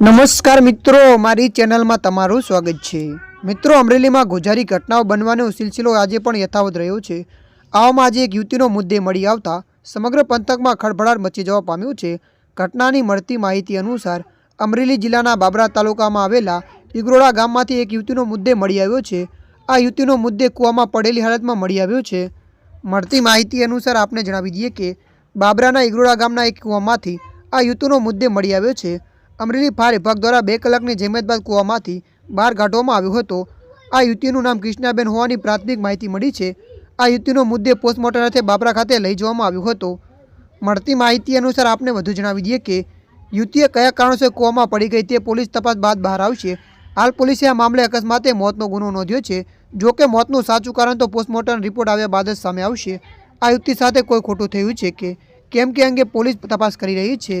નમસ્કાર મિત્રો, મારી ચેનલમાં તમારું સ્વાગત છે. મિત્રો, અમરેલીમાં ગુજારી ઘટનાઓ બનવાનો સિલસિલો આજે પણ યથાવત રહ્યો છે. આવામાં આજે એક યુવતીનો મુદ્દે મળી આવતા સમગ્ર પંથકમાં ખળભળાટ મચી જવા પામ્યું છે. ઘટનાની મળતી માહિતી અનુસાર, અમરેલી જિલ્લાના બાબરા તાલુકામાં આવેલા ઇગરોડા ગામમાંથી એક યુવતીનો મુદ્દે મળી આવ્યો છે. આ યુવતીનો મુદ્દે કૂવામાં પડેલી હાલતમાં મળી આવ્યો છે. મળતી માહિતી અનુસાર આપને જણાવી દઈએ કે, બાબરાના ઇગરોડા ગામના એક કૂવામાંથી આ યુવતીનો મુદ્દે મળી આવ્યો છે. અમરેલી ફાયર વિભાગ દ્વારા બે કલાકની જહેમત બાદ કૂવામાંથી બહાર કાઢવામાં આવ્યો હતો. આ યુવતીનું નામ કૃષ્ણાબેન હોવાની પ્રાથમિક માહિતી મળી છે. આ યુવતીનો મુદ્દે પોસ્ટમોર્ટમ અર્થે બાબરા ખાતે લઈ જવામાં આવ્યો હતો. મળતી માહિતી અનુસાર આપને વધુ જણાવી દઈએ કે, યુવતીએ કયા કારણોસર કૂવામાં પડી ગઈ તે પોલીસ તપાસ બાદ બહાર આવશે. હાલ પોલીસે આ મામલે અકસ્માતે મોતનો ગુનો નોંધ્યો છે. જો કે મોતનું સાચું કારણ તો પોસ્ટમોર્ટમ રિપોર્ટ આવ્યા બાદ જ સામે આવશે. આ યુવતી સાથે કોઈ ખોટું થયું છે કે, કેમ કે અંગે પોલીસ તપાસ કરી રહી છે.